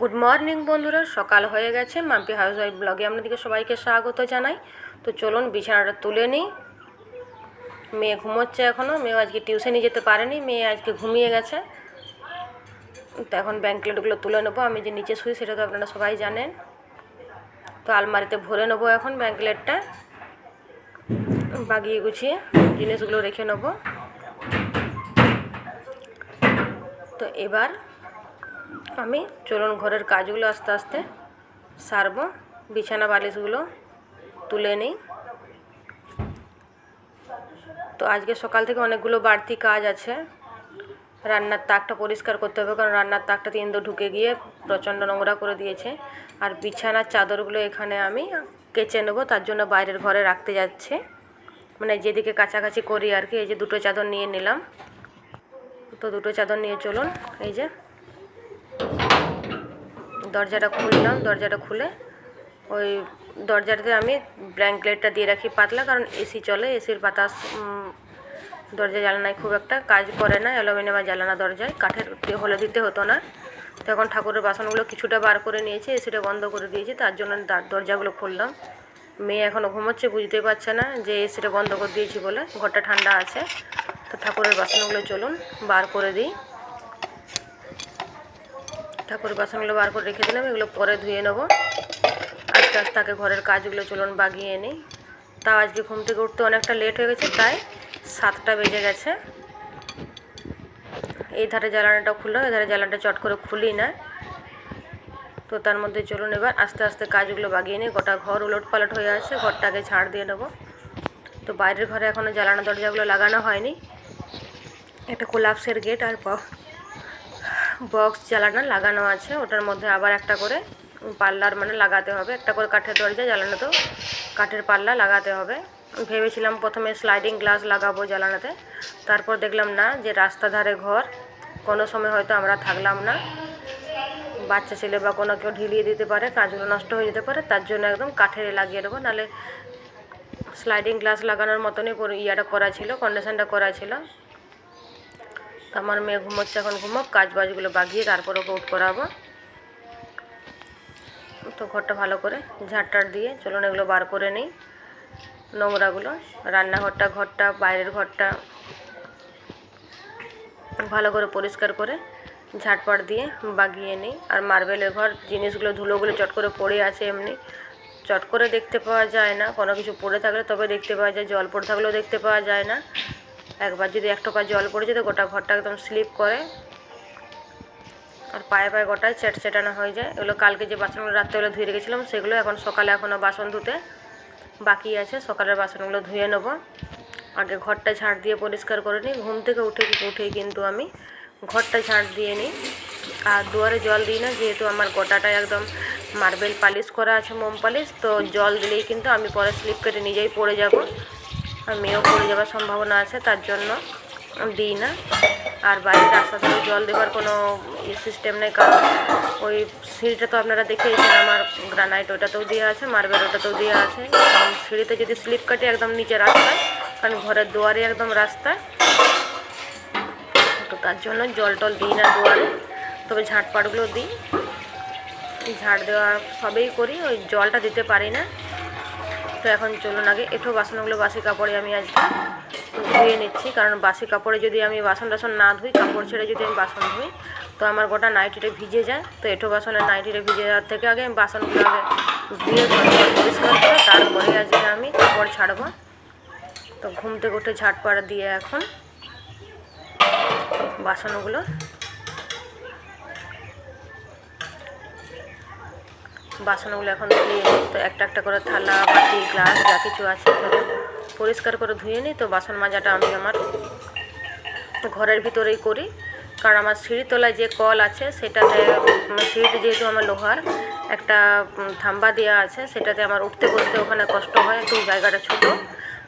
Good morning বন্ধুরা। সকাল হয়ে গেছে। মাম্পি হাউস ওয়াইফ ব্লগে আপনাদেরকে সবাইকে স্বাগত জানাই। তো চলুন, বিছানাটা তুলে নিই। মেয়ে ঘুমোচ্ছে এখনও মেয়ে আজকে টিউশনে যেতে পারেনি। মেয়ে আজকে ঘুমিয়ে গেছে। তো এখন ব্যাঙ্কলেটগুলো তুলে নেব। আমি যে নিচে শুই, সেটা তো আপনারা সবাই জানেন। তো আলমারিতে ভরে নেব এখন ব্যাঙ্কলেটটা বাগিয়ে গুছিয়ে জিনিসগুলো রেখে নেব। তো এবার আমি চলুন ঘরের কাজগুলো আস্তে আস্তে সারবো। বিছানা বালিশগুলো তুলে নিই। তো আজকে সকাল থেকে অনেকগুলো বাড়তি কাজ আছে। রান্নার তাকটা পরিষ্কার করতে হবে কারণ রান্নার তাকটা তিনদো ঢুকে গিয়ে প্রচণ্ড নোংরা করে দিয়েছে। আর বিছানার চাদরগুলো এখানে আমি কেচে নেব, তার জন্য বাইরের ঘরে রাখতে যাচ্ছে। মানে যেদিকে কাছাকাছি করি আর কি, এই যে দুটো চাদর নিয়ে নিলাম। তো দুটো চাদর নিয়ে চলুন, এই যে দরজাটা খুললাম, দরজাটা খুলে ওই দরজাটাতে আমি ব্ল্যাঙ্কেটটা দিয়ে রাখি পাতলা, কারণ এসি চলে এসির বাতাস দরজা জ্বালানায় খুব একটা কাজ করে না অ্যালুমিনিয়াম আর জ্বালানা দরজায়, কাঠের হলে দিতে হতো না। তো এখন ঠাকুরের বাসনগুলো কিছুটা বার করে নিয়েছি এসিটা বন্ধ করে দিয়েছি, তার জন্য দরজাগুলো খুললাম। মেয়ে এখনও ঘুমোচ্ছে বুঝতেই পারছে না যে এসিটা বন্ধ করে দিয়েছি বলে, ঘরটা ঠান্ডা আছে। তো ঠাকুরের বাসনগুলো চলুন, বার করে দিই। ঠাকুরের বাসনগুলো বার করে রেখে দিলাম, এগুলো পরে ধুয়ে নেব। আস্তে আস্তে আগে ঘরের কাজগুলো চলুন বাগিয়ে নিই। তাও আজকে ঘুম থেকে উঠতে অনেকটা লেট হয়ে গেছে, প্রায় সাতটা বেজে গেছে। এই ধারে জ্বালানাটা খুললাম এই ধারে জ্বালানাটা চট করে খুলি না। তো তার মধ্যে চলুন এবার আস্তে আস্তে কাজগুলো বাগিয়ে নিই। গোটা ঘর উলট পালট হয়ে আছে, ঘরটাকে ঝাড় দিয়ে নেব। তো বাইরের ঘরে এখনও জ্বালানা দরজাগুলো লাগানো হয়নি। একটা কোলাপসের গেট আর বক্স জ্বালানো, লাগানো আছে। ওটার মধ্যে আবার একটা করে পাল্লার মানে লাগাতে হবে। একটা করে কাঠের দরজা জ্বালানো তো, কাঠের পাল্লা লাগাতে হবে। ভেবেছিলাম প্রথমে স্লাইডিং গ্লাস লাগাবো জ্বালানোতে। তারপর দেখলাম না, যে রাস্তা ধারে ঘর, কোনো সময় হয়তো আমরা থাকলাম না। বাচ্চা ছেলে বা কোনো কেউ ঢিলিয়ে দিতে পারে, কাজগুলো নষ্ট হয়ে যেতে পারে, তার জন্য একদম কাঠের লাগিয়ে দেবো। নাহলে স্লাইডিং গ্লাস লাগানোর মতনই ইয়াটা করা ছিল কন্ডিশনটা করা ছিল। আমার মেয়ে ঘুমোচ্ছে এখন, ঘুমোক কাজ বাজগুলো বাগিয়ে তারপর ওকে উঠ করাবো। তো ঘরটা ভালো করে ঝাড়টার দিয়ে, চলুন এগুলো বার করে নিই, নোংরাগুলো, রান্নাঘরটা, ঘরটা, বাইরের ঘরটা ভালো করে পরিষ্কার করে ঝাটপাট দিয়ে বাগিয়ে নিই। আর মার্বেলের ঘর, জিনিসগুলো, ধুলোগুলো চট করে পড়ে আছে এমনি। চট করে দেখতে পাওয়া যায় না, কোনো কিছু পড়ে থাকলে তবে দেখতে পাওয়া যায়, জল পড়ে থাকলেও দেখতে পাওয়া যায় না। একবার যদি এক টোপা জল পড়ে যেত গোটা ঘরটা একদম স্লিপ করে। আর পায়ে পায়ে গোটায় চেট চেটানো হয়ে যায়। এগুলো কালকে যে বাসনগুলো রাত্রেবেলা ধুয়ে রেখেছিলাম, সেগুলো এখন সকালে এখনও বাসন ধুতে বাকি আছে। সকালের বাসনগুলো ধুয়ে নেব। আগে ঘরটা ঝাড় দিয়ে পরিষ্কার করে নিই। ঘুম থেকে উঠে, উঠেই কিন্তু আমি ঘরটা ঝাড় দিয়ে নিই। আর দুয়ারে জল দিই না, যেহেতু আমার গোটাটা একদম মার্বেল পালিশ করা আছে, মোম পালিশ, তো জল দিলেই কিন্তু আমি পরে স্লিপ কেটে নিজেই পড়ে যাব। আর মেয়েও পড়ে যাওয়ার সম্ভাবনা আছে, তার জন্য দিই না। আর বাইরে রাস্তা থেকে জল দেওয়ার কোনো সিস্টেম নেই, কারণ ওই সিঁড়িটা তো আপনারা দেখেইছেন, আমার গ্রানাইট ওটাতেও দেওয়া আছে মার্বেল ওটাতেও দেওয়া আছে। এবং সিঁড়িতে যদি স্লিপ কাটে একদম নিচে রাস্তায় কারণ ঘরের দুয়ারে একদম রাস্তায় তো তার জন্য জল টল দিই না দুয়ারে, তবে ঝাঁটপাটগুলো দিই। ঝাড় দেওয়া সবেই করি, ওই জলটা দিতে পারি না। তো এখন চলুন আগে। এঁঠো বাসনগুলো, বাসি কাপড়ে আমি আজকে ধুয়ে নিচ্ছি। কারণ বাসি কাপড়ে যদি আমি বাসন টাসন না ধুই, কাপড় ছেড়ে যদি আমি বাসন ধুই, তো আমার গোটা নাইটিটা ভিজে যায়। তো এঁঠো বাসনের নাইটিটা ভিজে যাওয়ার থেকে আগে আমি বাসনগুলো আগে ধুয়ে পরিষ্কার করে তারপরে আজকে আমি কাপড় ছাড়বো। তো ঘুম থেকে উঠে ঝাটপাড়া দিয়ে এখন বাসনগুলো বাসনগুলো এখন ধুয়ে নিই তো একটা একটা করে থালা, বাটি, গ্লাস, যা কিছু আছে পরিষ্কার করে ধুয়ে নিই তো বাসন মাজাটা আমি আমার ঘরের ভিতরেই করি। কারণ আমার সিঁড়ি তলায় যে কল আছে, সেটাতে সিঁড়িতে যেহেতু আমার লোহার একটা থাম্বা দেওয়া আছে, সেটাতে আমার উঠতে বসতে ওখানে কষ্ট হয়, একটু জায়গাটা ছোট।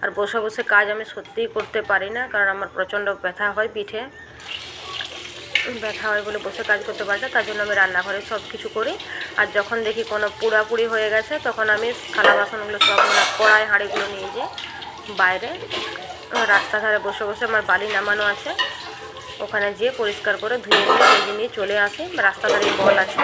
আর বসে বসে কাজ আমি সত্যিই করতে পারি না, কারণ আমার প্রচণ্ড ব্যথা হয় পিঠে। ব্যথা হয় বলে বসে কাজ করতে পারি না, তার জন্য আমি রান্নাঘরে সব কিছু করি। আর যখন দেখি কোনো পুরাপুরি হয়ে গেছে, তখন আমি থালা বাসনগুলো সব মানে কড়াই হাঁড়িগুলো নিয়ে যেয়ে বাইরে রাস্তা ধারে বসে বসে আমার বালি নামানো আছে। ওখানে যেয়ে পরিষ্কার করে ধুয়ে নিয়ে নিয়ে চলে আসি। রাস্তা ধারে বল আছে।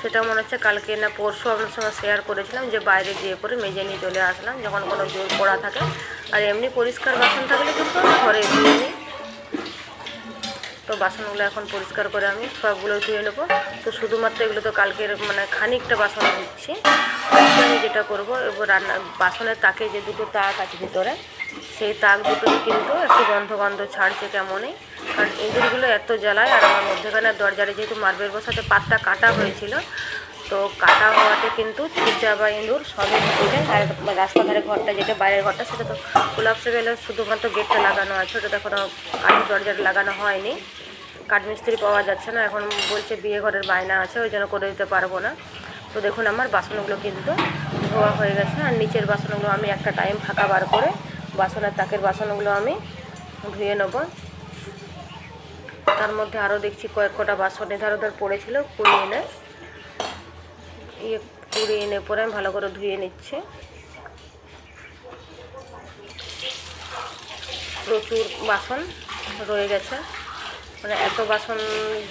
সেটা মনে হচ্ছে কালকে না পরশু আপনার সঙ্গে শেয়ার করেছিলাম যে বাইরে গিয়ে পরে মেজে নিয়ে চলে আসলাম। যখন কোনো জোর পড়া থাকে, আর এমনি পরিষ্কার বাসন থাকলে কিন্তু ঘরে ধুয়ে নিই তো বাসনগুলো এখন পরিষ্কার করে আমি সবগুলো ধুয়ে নেব। তো শুধুমাত্র এগুলো তো কালকের মানে খানিকটা বাসন ধুচ্ছি আমি যেটা করব, এবার রান্না, বাসনের তাকে যে দুটো তাক আছে ভিতরে, সেই তাক দুটো কিন্তু একটু গন্ধ গন্ধ ছাড়ছে কেমনই। কারণ ইঁদুরগুলো এত জ্বালায়, আর আমার মধ্যেখানে দরজারে যেহেতু মার্বেল বসাতে পাতটা কাটা হয়েছিল তো কাটা হওয়াতে কিন্তু চিচা বা ইঁদুর সবই ঢুকে যায়। আর রাস্তা ধারে ঘরটা যেটা বাইরের ঘরটা, সেটা তো কোলাপসে গেলে শুধুমাত্র গেটটা লাগানো আছে। ওটা এখনও কাঠের দরজাটা লাগানো হয়নি। কাঠমিস্ত্রি পাওয়া যাচ্ছে না। এখন বলছে বিয়ে ঘরের বায়না আছে, ওই জন্য করে দিতে পারব না। তো দেখুন, আমার বাসনগুলো কিন্তু ধোয়া হয়ে গেছে। আর নিচের বাসনগুলো আমি একটা টাইম ফাঁকা বার করে বাসনের তাকের বাসনগুলো আমি ধুয়ে নেব। তার মধ্যে আরও দেখছি কয়েক কটা বাসন। এধার ওধার পড়েছিল, কুড়িয়ে এনে ইয়ে কুড়িয়ে এনে পরে আমি ভালো করে ধুয়ে নিচ্ছি। প্রচুর বাসন রয়ে গেছে। মানে এত বাসন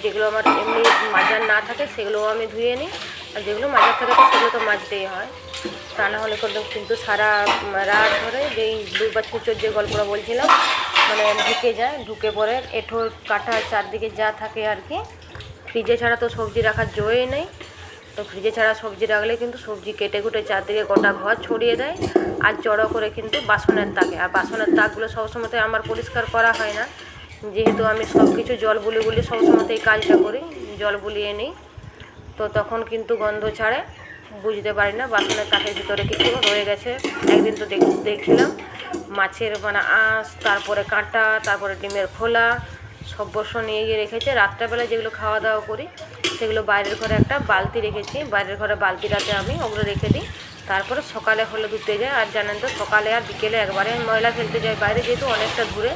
যেগুলো আমার এমনি মাজার না থাকে সেগুলোও আমি ধুয়ে নিই। আর যেগুলো মাজার থাকে সেগুলো তো মাজতেই হয়। তা না হলে কিন্তু কিন্তু সারা রাত ধরে যেই দুই বা ছুচোর যে গল্পটা বলছিলাম মানে ঢুকে যায়, ঢুকে পড়ে এঁঠো কাটা চারদিকে যা থাকে আর কি। ফ্রিজে ছাড়া তো সবজি রাখার জোয়ে নেই। তো ফ্রিজে ছাড়া সবজি রাখলে কিন্তু সবজি কেটে কুটে চারদিকে গোটা ঘর ছড়িয়ে দেয় আর জড়ো করে কিন্তু বাসনের তাকে আর বাসনের তাকগুলো সবসময় আমার পরিষ্কার করা হয় না। যেহেতু আমি সব কিছু জল বুলি বুলি সবসময় এই কাজটা করি, জল বুলিয়ে নিই। তো তখন কিন্তু গন্ধ ছাড়ে, বুঝতে পারি না বাসনের তাকের ভিতরে কিছু রয়ে গেছে। একদিন তো দেখ- দেখছিলাম মাছের মানে আঁশ, তারপরে কাঁটা, তারপরে ডিমের খোলা, সব বর্ষ নিয়ে গিয়ে রেখেছে। রাত্রেবেলা যেগুলো খাওয়া দাওয়া করি সেগুলো বাইরের ঘরে একটা বালতি রেখেছি। বাইরের ঘরে বালতিটাতে আমি ওগুলো রেখে দিই। তারপরে সকালে হলে ধুতে যাই আর জানেন তো, সকালে আর বিকেলে একবারে আমি ময়লা ফেলতে যাই। বাইরে যেহেতু অনেকটা দূরে,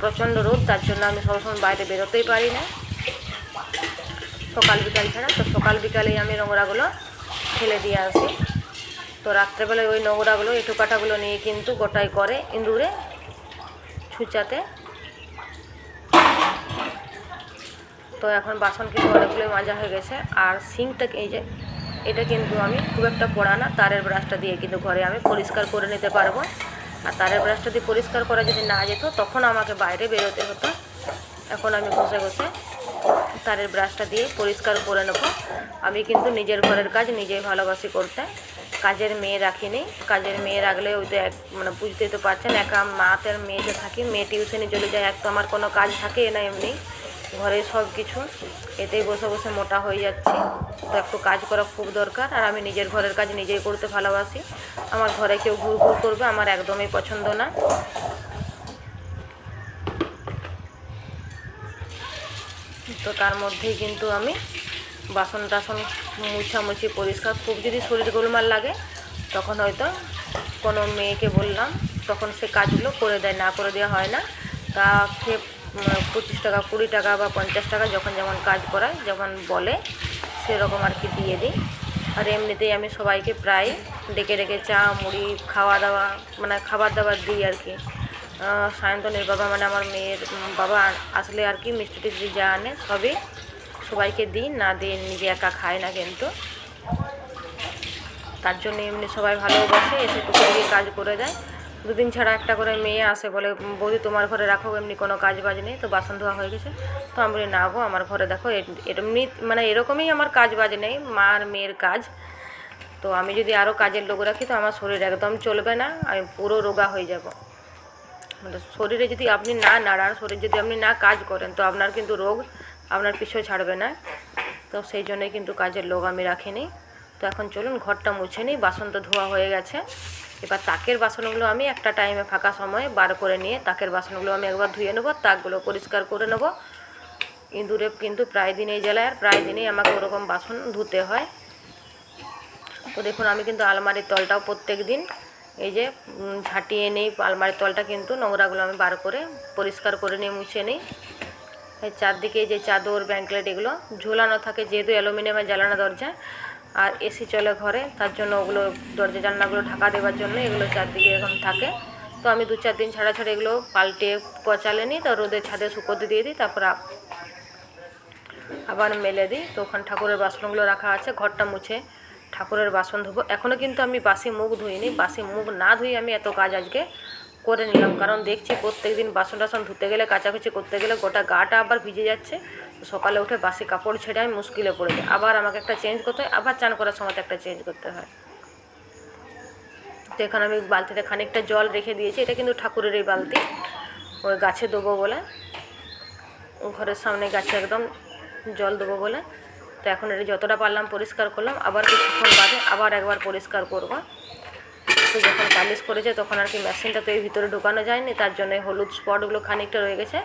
প্রচণ্ড রোদ, তার জন্য আমি সবসময় বাইরে বেরোতেই পারি না। সকাল বিকাল ছাড়া, তো সকাল বিকালেই আমি নোংরাগুলো ফেলে দিয়ে আসি। তো রাত্রেবেলায় ওই নোংরাগুলো এঁটো কাটাগুলো নিয়ে কিন্তু গোটাই করে ইঁদুরে ছুচাতে তো এখন বাসন কিন্তু অনেকগুলোই মাজা হয়ে গেছে। আর সিঙ্কটা এই যে, এটা কিন্তু আমি খুব একটা পড়া না, তারের ব্রাশটা দিয়ে কিন্তু ঘরে আমি পরিষ্কার করে নিতে পারব। আর তারের ব্রাশটা দিয়ে পরিষ্কার করা যদি না যেত, তখন আমাকে বাইরে বেরোতে হতো। এখন আমি ঘষে ঘষে তারের ব্রাশটা দিয়ে পরিষ্কার করে নেব। আমি কিন্তু নিজের ঘরের কাজ নিজেই ভালোবাসি করতে। কাজের মেয়ে রাখিনি। কাজের মেয়ে রাখলে ওই তো এক মানে বুঝতেই তো পারছেন, একা মাতের মেয়ে যে থাকি, মেয়ে টিউশনে চলে যায়, এক তো আমার কোনো কাজ থাকে না এমনি। ঘরে সব কিছু। এতেই বসে বসে মোটা হয়ে যাচ্ছি। তো একটু কাজ করা খুব দরকার আর আমি নিজের ঘরের কাজ নিজেই করতে ভালোবাসি। আমার ঘরে কেউ ঘুর ঘুর করবে আমার একদমই পছন্দ না। তো তার মধ্যেই কিন্তু আমি বাসন টাসন মুছামুছি পরিষ্কার। খুব যদি শরীর গোলমাল লাগে তখন হয়তো কোনো মেয়েকে বললাম তখন সে কাজগুলো করে দেয় না করে দেওয়া হয় না। তা উম, পঁচিশ টাকা, কুড়ি টাকা বা পঞ্চাশ টাকা যখন যেমন কাজ করায় যখন বলে, সেরকম আর কি দিয়ে দিই। আর এমনিতেই আমি সবাইকে প্রায় ডেকে ডেকে চা, মুড়ি, খাওয়া দাওয়া মানে খাবার দাবার দিই আর কি। সায়ন্তনের বাবা মানে আমার মেয়ের বাবা আসলে আর কি মিষ্টি টিষ্টি যা আনে সবই সবাইকে দিই, না দিয়ে নিজে একা খায় না কিন্তু। তার জন্য এমনি সবাই ভালোবাসে, এসে টুকটাকি কাজ করে দেয়। দুদিন ছাড়া একটা করে মেয়ে আসে বলে, বৌদি, তোমার ঘরে রাখো, এমনি কোনো কাজ বাজ নেই, তো বাসন ধোয়া হয়ে গেছে। তো আমি বলি, না গো, আমার ঘরে দেখো এমনি মানে এরকমই আমার কাজ বাজ নেই, মা আর মেয়ের কাজ। তো আমি যদি আরও কাজের লোক রাখি, তো আমার শরীর একদম চলবে না, আমি পুরো রোগা হয়ে যাব। মানে শরীরে যদি আপনি না নাড়ান, শরীর যদি আপনি না কাজ করেন, তো আপনার কিন্তু রোগ আপনার পিছু ছাড়বে না। তো সেই জন্যই কিন্তু কাজের লোক আমি রাখিনি। তো এখন চলুন, ঘরটা মুছে নিই, বাসন তো ধোয়া হয়ে গেছে। এবার তাকের বাসনগুলো আমি একটা টাইমে ফাঁকা সময়ে বার করে নিয়ে তাকের বাসনগুলো আমি একবার ধুয়ে নেব, তাকগুলো পরিষ্কার করে নেব। ইঁদুরে কিন্তু প্রায় দিনেই জ্বালায় আর প্রায় দিনেই আমাকে ওরকম বাসন ধুতে হয়। তো দেখুন, আমি কিন্তু আলমারির তলটাও প্রত্যেক দিন এই যে ঝাঁটিয়ে নিই। আলমারির তলটা কিন্তু নোংরাগুলো আমি বার করে পরিষ্কার করে নিয়ে মুছে নিই। এই চারদিকে যে চাদর, ব্যাঙ্কলেট এগুলো ঝোলানো থাকে, যেহেতু অ্যালুমিনিয়ামের জ্বালানো দরজা আর এসি চলে ঘরে, তার জন্য ওগুলো দরজা জানলাগুলো ঢাকা দেওয়ার জন্য এগুলো চারদিকে এখন থাকে। তো আমি দু চার দিন ছাড়া ছাড়া এগুলো পাল্টে পচালে নিই, তো রোদে ছাদে শুকোতে দিয়ে দিই, তারপর আবার মেলে দিই। তো ওখানে ঠাকুরের বাসনগুলো রাখা আছে, ঘরটা মুছে ঠাকুরের বাসন ধুবো। এখনও কিন্তু আমি বাসি মুখ ধুইনি, বাসি মুখ না ধুই আমি এত কাজ আজকে। করে নিলাম। কারণ দেখছি প্রত্যেক দিন বাসন টাসন ধুতে গেলে, কাচাকুচি করতে গেলে গোটা গাটা আবার ভিজে যাচ্ছে। সকালে উঠে বাসি কাপড় ছেড়ে আমি মুশকিলে পড়ে যাই। আবার আমাকে একটা চেঞ্জ করতে হয়, আবার চান করার সময় একটা চেঞ্জ করতে হয়। তো এখানে আমি বালতিতে খানিকটা জল রেখে দিয়েছি। এটা কিন্তু ঠাকুরের এই বালতি। ওই গাছে দেবো বলে। ঘরের সামনে গাছে একদম জল দেবো বলে। তো এখন এটা যতটা পারলাম পরিষ্কার করলাম। আবার কিছুক্ষণ বাদে আবার একবার পরিষ্কার করব। তো যখন পালিশ করেছে তখন আর কি মেশিনটা তো এই ভিতরে ঢোকানো যায়নি, তার জন্য হলুদ স্পটগুলো খানিকটা রয়ে গেছে।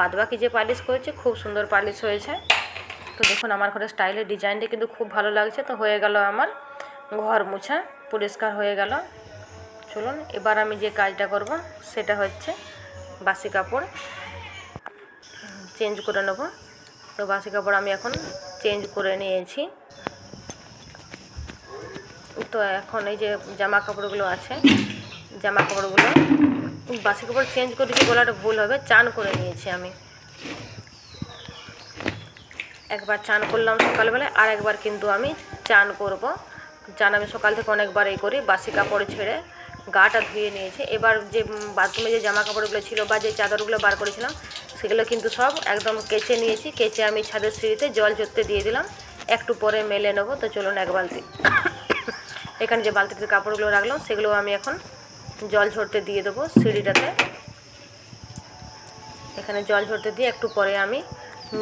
বাদবাকি যে পালিশ করেছে খুব সুন্দর পালিশ হয়েছে। তো দেখুন আমার ঘরের স্টাইলের ডিজাইনটা কিন্তু খুব ভালো লাগছে। তো হয়ে গেল আমার ঘর মুছা, পরিষ্কার হয়ে গেল। চলুন, এবার আমি যে কাজটা করব সেটা হচ্ছে বাসি কাপড় চেঞ্জ করে নেব। তো বাসি কাপড় আমি এখন চেঞ্জ করে নিয়েছি। তো এখন এই যে জামা কাপড়গুলো আছে জামা কাপড়গুলো বাসি কাপড় চেঞ্জ করেছি বলাটা ভুল হবে, চান করে নিয়েছি আমি। একবার চান করলাম সকালবেলায়, আর একবার কিন্তু আমি চান করব। চান আমি সকাল থেকে অনেকবার এই করি, বাসি কাপড় ছেড়ে গাটা ধুয়ে নিয়েছি। এবার যে বাথরুমে যে জামা কাপড়গুলো ছিল বা যে চাদরগুলো বার করেছিলাম, সেগুলো কিন্তু সব একদম কেচে নিয়েছি। কেচে আমি ছাদের সিঁড়িতে জল ঝরতে দিয়ে দিলাম। একটু পরে মেলে নেব, তো চলুন এক বালতি এখানে যে বালতিতে কাপড়গুলো রাখলাম, সেগুলো আমি এখন জল ঝরতে দিয়ে দেবো সিঁড়িটাতে। এখানে জল ঝরতে দিয়ে একটু পরে আমি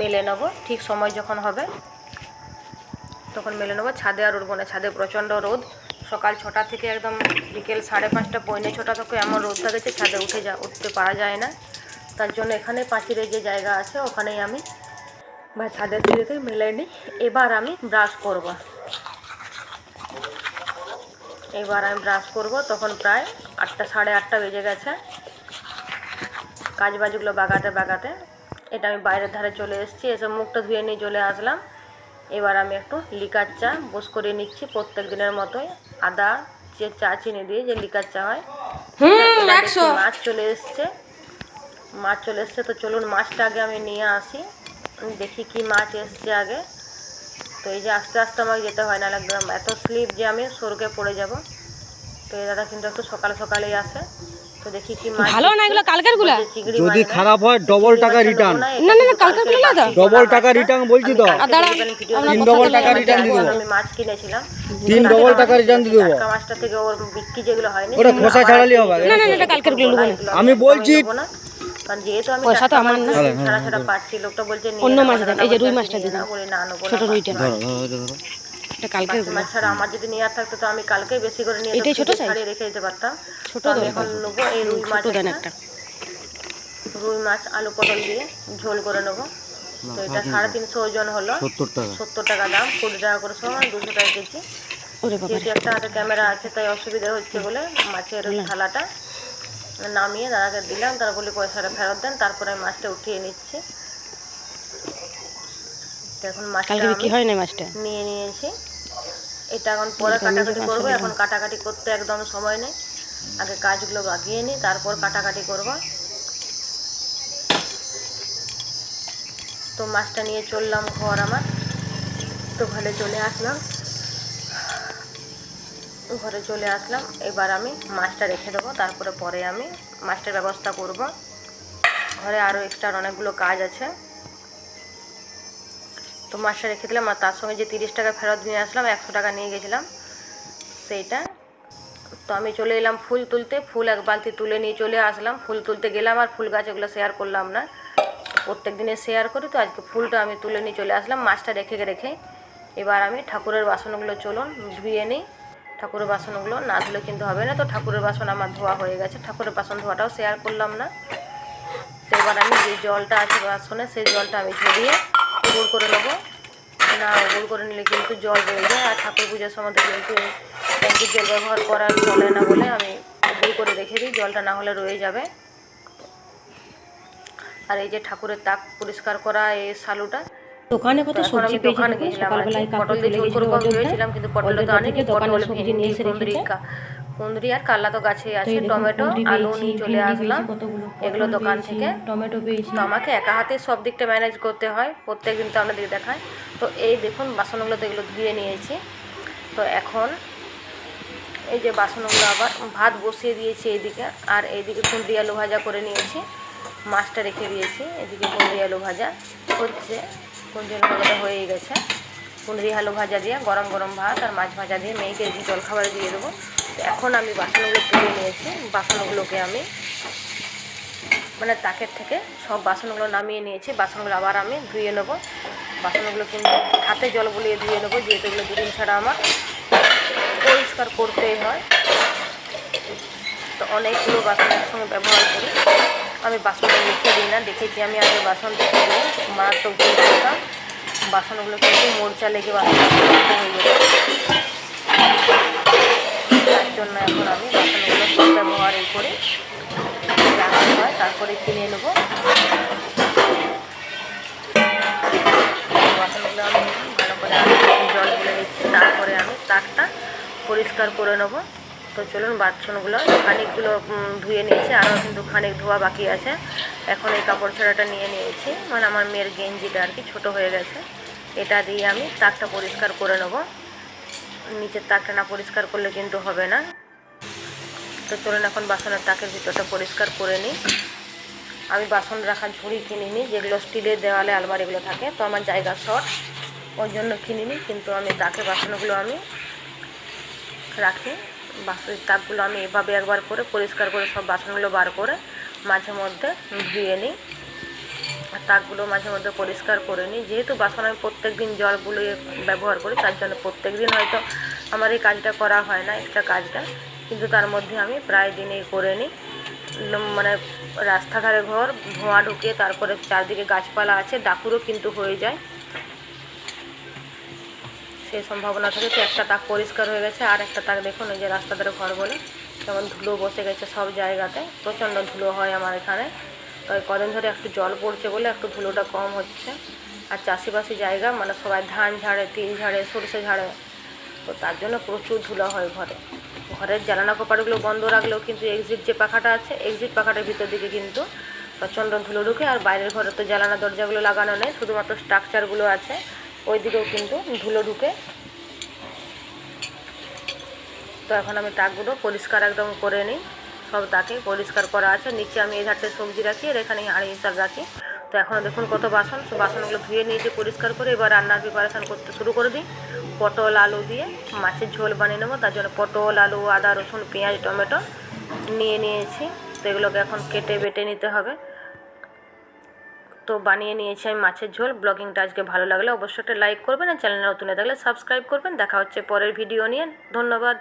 মেলে নেব। ঠিক সময় যখন হবে, তখন মেলে নেব। ছাদে আর উঠবো না, ছাদে প্রচণ্ড রোদ। সকাল ছটা থেকে একদম বিকেল সাড়ে পাঁচটা, পৌনে ছটা থেকে এমন রোদ থাকেছে ছাদে উঠে যা, উঠতে পারা যায় না। তার জন্য এখানে পাঁচিরের যে জায়গা আছে, ওখানেই আমি বা ছাদের সিঁড়িতে মেলে নিই। এবার আমি ব্রাশ করব। এবার আমি ব্রাশ করব তখন প্রায় আটটা সাড়ে আটটা বেজে গেছে। কাজ বাজগুলো বাগাতে বাগাতে। এটা আমি বাইরের ধারে চলে এসেছি এসে মুখটা ধুয়ে নিয়ে চলে আসলাম। এবার আমি একটু লিকার চা বোস করে নিচ্ছি প্রত্যেক দিনের মতোই। আদা যে চা চিনি দিয়ে যে লিকার চা হয় মাছ চলে এসছে। মাছ চলে এসছে তো চলুন মাছটা আগে আমি নিয়ে আসি। দেখি কি মাছ এসছে আগে। তো এই যে আস্তে আস্তে আমাকে যেতে হয় না একদম এত স্লিপ যে আমি সরকে পড়ে যাব। তো এই দাদা কিন্তু একটু সকাল সকালেই আসে। তো দেখি কি মাছ ভালো না এগুলো কালকেরগুলা? চিংড়ি যদি খারাপ হয় ডবল টাকা রিটার্ন না না, না, কালকেরগুলো না ডবল টাকা রিটার্ন বলছি তো। তিন ডবল টাকা রিটার্ন দিয়ে দেবো। আমি মাছ কিনেছিলাম তিন ডবল টাকা রিটার্ন দিয়ে দেবো। মাছটা থেকে ওর বিক্রি যেগুলো হয়নি ওটা খোসা ছাড়ালেই হবে। না না না কালকেরগুলো আমি বলছি কারণ যেহেতু আমি পয়সা তো আমার না। ছাড়া ছাড়া পাচ্ছি লোকটা বলছে অন্য মাছ দেন, এই যে রুই মাছটা নিয়ে দিয়ে নাও, বলি না নেব ছোট রুইটা। ধরো ধরো ধরো ধরো। এটা কালকের মাছ ছাড়া আমার যদি নেওয়ার থাকতো তো আমি কালকেই বেশি করে নিয়ে এটাই ছোট size? রেখে দিতে পারতাম। ছোট তো আমি দরকার। এখন নেব এই রুই মাছ একটা, একটা। রুই মাছ আলু পটল দিয়ে ঝোল করে নেব। তো এটা সাড়ে তিনশো ওজন হলো। সত্তর টাকা। সত্তর টাকা দাম কুড়ি টাকা করে সব দুশো টাকা কেজি। ওরে যেহেতু একটা হাতে ক্যামেরা আছে তাই অসুবিধা হচ্ছে বলে মাছের থালাটা। নামিয়ে দাদাকে দিলাম তারা বলি পয়সাটা ফেরত দেন তারপরে আমি মাছটা উঠিয়ে নিচ্ছি। এখন মাছটা বিক্রি হয় না মাছটা? নিয়ে নিয়েছি। এটা এখন পরে কাটাকাটি করব এখন কাটাকাটি করতে একদম সময় নেই। আগে কাজগুলো বাগিয়ে নিই তারপর কাটাকাটি করব। তো মাছটা নিয়ে চললাম ঘর আমার। তো ঘরে চলে আসলাম। ঘরে চলে আসলাম। এবার আমি মাছটা রেখে দেবো। তারপরে পরে আমি মাছটার ব্যবস্থা করব। ঘরে আরও এক্সট্রা অনেকগুলো কাজ আছে। তো মাছটা রেখে দিলাম। আর তার সঙ্গে যে তিরিশ টাকা ফেরত নিয়ে আসলাম, একশো টাকা নিয়ে গেছিলাম। সেইটা। তো আমি চলে এলাম ফুল তুলতে। ফুল এক বালতি তুলে নিয়ে চলে আসলাম। ফুল তুলতে গেলাম আর ফুল গাছ এগুলো শেয়ার করলাম না। প্রত্যেক দিনে শেয়ার করি। তো আজকে ফুলটা আমি তুলে নিয়ে চলে আসলাম। মাছটা রেখে রেখে। এবার আমি ঠাকুরের বাসনগুলো চলুন, ধুয়ে নিই। ঠাকুরের বাসনগুলো না ধুলে কিন্তু হবে না। তো ঠাকুরের বাসন আমার ধোয়া হয়ে গেছে। ঠাকুরের বাসন ধোয়াটাও শেয়ার করলাম না। তো এবার আমি যে জলটা আছে বাসনে, সেই জলটা আমি ঝরিয়ে গুড় করে নেব। না, গুড় করে নিলে কিন্তু জল রয়ে যায়। আর ঠাকুর পুজোর সময় কিন্তু ট্যাঙ্কির জল ব্যবহার করা চলে না বলে আমি গুড় করে রেখে দিই। জলটা না হলে রয়ে যাবে। আর এই যে ঠাকুরের তাক পরিষ্কার করা, এই সালুটা দোকানে কত সবজি পেয়েছি সকালবেলায়। কাকু পটল চলে গেছিল কিন্তু পটল তো থেকে দোকানে সবজি নিয়ে এসে রেখেছে। কুঁদরি আর কাল্লা তো গাছেই তো আছে টমেটো আলু নিয়ে চলে আসলাম। এগুলো দোকান থেকে। টমেটো পেয়েছি। তো আমাকে একা হাতে সব দিকটা ম্যানেজ করতে হয় প্রত্যেক দিন তো আপনাদের দেখায় তো এই দেখুন বাসনগুলো তো এগুলো ধুয়ে নিয়েছি। তো এখন এই যে বাসনগুলো আবার ভাত বসিয়ে দিয়েছি এইদিকে আর এইদিকে কুঁদরি আলু ভাজা করে নিয়েছি। মাছটা রেখে দিয়েছি এদিকে কুঁদরি আলু ভাজা হচ্ছে। আলু ভাজাটা হয়েই গেছে। কুঁদরি আলু ভাজা দিয়ে, গরম গরম ভাত আর মাছ ভাজা দিয়ে মেয়েকে জলখাবার দিয়ে দেবো। এখন আমি বাসনগুলো তুলে নিয়েছি। বাসনগুলোকে আমি মানে তাকের থেকে সব বাসনগুলো নামিয়ে নিয়েছি। বাসনগুলো আবার আমি ধুয়ে নেব। বাসনগুলো কিন্তু হাতে জল বলিয়ে ধুয়ে নেব, যেহেতু এগুলো দুদিন ছাড়া আমার পরিষ্কার করতেই হয়। তো অনেকগুলো বাসন একসঙ্গে ব্যবহার করি। আমি বাসনটা রেখে দিই না, দেখেছি আমি আগে বাসন রেখে দিই, মারাত্মক করতাম বাসনগুলো কিন্তু মোর্চা লেগে বাসন হয়ে যেত তার জন্য এখন আমি বাসনগুলো ব্যবহার ব্যবহারই করি হয়, তারপরে কিনে নেব। বাসনগুলো আমি ভালো করে জল ঢেলে নিচ্ছি, তারপরে আমি তাকটা পরিষ্কার করে নেব। তো চলুন বাসনগুলো খানিকগুলো ধুয়ে নিয়েছি, আরও কিন্তু খানিক ধোয়া বাকি আছে। এখন এই কাপড় ছাড়াটা নিয়ে নিয়েছি। মানে আমার মেয়ের গেঞ্জিটা আর কি ছোটো হয়ে গেছে। এটা দিয়ে আমি তাকটা পরিষ্কার করে নেব। নিচের তাকটা না পরিষ্কার করলে কিন্তু হবে না। তো চলুন এখন বাসনের তাকের ভিতরটা পরিষ্কার করে নিই। আমি বাসন রাখার ঝুড়ি কিনিনি, যেগুলো স্টিলের দেওয়ালে আলমারিগুলো থাকে, তো আমার জায়গা শর্ট। ওই জন্য কিনিনি, কিন্তু আমি তাকে বাসনগুলো আমি রাখি। বাসনের তাকগুলো আমি এভাবে একবার করে পরিষ্কার করে সব বাসনগুলো বার করে মাঝে মধ্যে ধুয়ে নিই। তাকগুলো মাঝে মধ্যে পরিষ্কার করে নিই। যেহেতু বাসন আমি প্রত্যেক দিন জল বুলিয়ে ব্যবহার করি, তার জন্য প্রত্যেক দিন হয়তো আমার এই কাজটা করা হয় না এক্সট্রা কাজটা। কিন্তু তার মধ্যে আমি প্রায় দিনেই করে নিই। মানে রাস্তাঘাটে ঘর, ধোঁয়া ঢুকে তারপরে চারদিকে গাছপালা আছে, ডাকুরও কিন্তু হয়ে যায়। সেই সম্ভাবনা থাকে তো একটা তাক পরিষ্কার হয়ে গেছে, আর একটা তাক দেখুন, এই যে রাস্তা ধারে ঘর বলে, যেমন ধুলো বসে গেছে সব জায়গাতে, প্রচণ্ড ধুলো হয় আমার এখানে। তো কদিন ধরে একটু জল পড়ছে বলে একটু ধুলোটা কম হচ্ছে। আর চাষিবাসি জায়গা মানে সবাই ধান ঝাড়ে, তিল ঝাড়ে, সরষে ঝাড়ে, তো তার জন্য প্রচুর ধুলো হয় ঘরে। ঘরের জ্বালানা কপাটগুলো বন্ধ রাখলেও কিন্তু এক্সিট যে পাখাটা আছে এক্সিট পাখাটার ভিতর দিকে কিন্তু প্রচণ্ড ধুলো ঢুকে, আর বাইরের ঘরে তো জ্বালানা দরজাগুলো লাগানো নেই, শুধুমাত্র স্ট্রাকচারগুলো আছে। ওই দিকেও কিন্তু ধুলো ঢুকে। তো এখন আমি তাকগুলো পরিষ্কার একদম করে নিই। সব তাকে পরিষ্কার করা আছে। নিচে আমি এই ধারতে সবজি রাখি, আর এখানে হাঁড়ি হিসাব রাখি। তো এখন দেখুন কত বাসন। সব বাসনগুলো ধুয়ে নিয়েছি পরিষ্কার করে। এবার রান্নার প্রিপারেশান করতে শুরু করে দিই। পটল আলু দিয়ে মাছের ঝোল বানিয়ে নেব। তার জন্য পটল, আলু, আদা, রসুন, পেঁয়াজ, টমেটো নিয়ে নিয়েছি। তো এগুলোকে এখন কেটে বেটে নিতে হবে। তো বানিয়ে নিয়েছি আমি মাছের ঝোল। ব্লগিংটা আজকে ভালো লাগলে অবশ্যই একটা লাইক করবেন আর চ্যানেল নতুন থাকলে সাবস্ক্রাইব করবেন। দেখা হচ্ছে পরের ভিডিও নিয়ে। ধন্যবাদ।